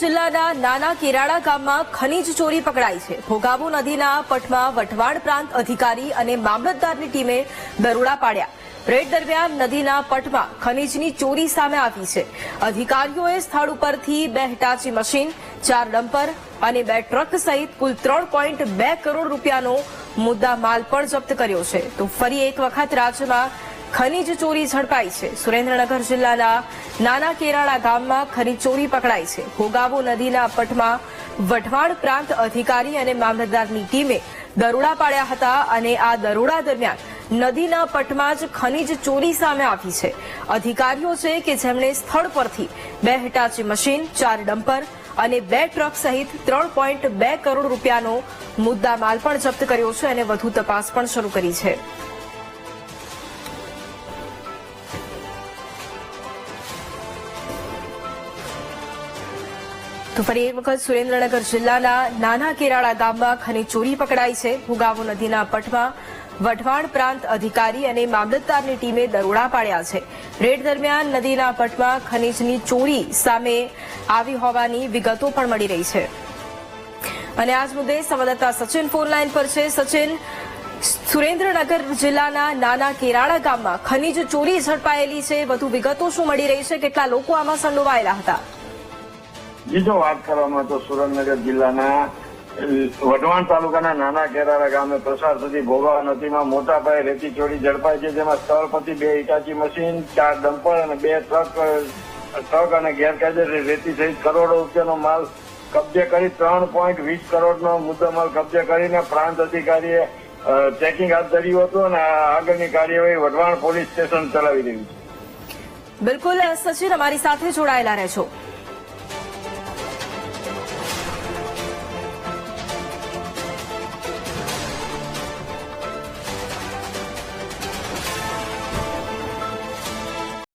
જિલ્લાના નાના કેરાળા ગામમાં ખનીજ ચોરી પકડાઈ છે. ભોગાવો નદીના પટમાં વઢવાણ પ્રાંત અધિકારી અને મામલતદારની ટીમે દરોડા પાડ્યા. રેડ દરમિયાન નદીના પટમાં ખનીજની ચોરી સામે આવી છે. અધિકારીઓએ સ્થળ ઉપરથી બે હિટાચી મશીન, ચાર ડમ્પર અને બે ટ્રક સહિત કુલ ત્રણ પોઈન્ટ બે કરોડ રૂપિયાનો મુદ્દા માલ પણ જપ્ત કર્યો છે. તો ફરી એક વખત રાજ્યમાં ખનીજ ચોરી ઝડપાઈ છે. સુરેન્દ્રનગર જિલ્લાના નાના કેરાળા ગામમાં ખનીજ ચોરી પકડાઈ છે. ભોગાવો નદીના પટમાં વઢવાણ પ્રાંત અધિકારી અને મામલતદારની ટીમે દરોડા પાડ્યા હતા અને આ દરોડા દરમિયાન નદીના પટમાં જ ખનીજ ચોરી સામે આવી છે. અધિકારીઓ છે કે જેમણે સ્થળ પરથી બે હિટાચી મશીન, ચાર ડમ્પર અને બે ટ્રક સહિત ત્રણ પોઈન્ટ બે કરોડ રૂપિયાનો મુદ્દા માલ પણ જપ્ત કર્યો છે અને વધુ તપાસ પણ શરૂ કરી છે. તો ફરી એક વખત સુરેન્દ્રનગર જિલ્લાના નાના કેરાળા ગામમાં ખનીજ ચોરી પકડાઈ છે. ભૂગાવો નદીના પટમાં વઢવાણ પ્રાંત અધિકારી અને મામલતદારની ટીમે દરોડા પાડ્યા છે. રેડ દરમિયાન નદીના પટમાં ખનીજની ચોરી સામે આવી હોવાની વિગતો પણ મળી રહી છે. અને આજ મુદ્દે સંવાદદાતા સચિન ફોન લાઈન પર છે. સચિન, સુરેન્દ્રનગર જિલ્લાના નાના કેરાળા ગામમાં ખનીજ ચોરી ઝડપાયેલી છે. વધુ વિગતો શું મળી રહી છે? કેટલા લોકો આમાં સંડોવાયેલા હતા? બીજો વાત કરવામાં તો સુરેન્દ્રનગર જિલ્લાના વઢવાણ તાલુકાના નાના કેરારા ગામે પ્રસાર થતી ભોગવા નદીમાં મોટા પાયે રેતી ચોરી ઝડપાઈ છે, જેમાં સ્થળ પરથી બે ઇટાચી મશીન, ચાર ડમ્પર અને બે ટ્રક ટ્રક અને ગેરકાયદે રેતી સહિત કરોડો રૂપિયાનો માલ કબજે કરી ત્રણ પોઈન્ટ વીસ કરોડનો મુદ્દામાલ કબજે કરીને પ્રાંત અધિકારીએ ચેકિંગ હાથ ધર્યું હતું અને આગળની કાર્યવાહી વઢવાણ પોલીસ સ્ટેશન ચલાવી રહ્યું છે. બિલકુલ સચિન અમારી સાથે જોડાયેલા રહેજો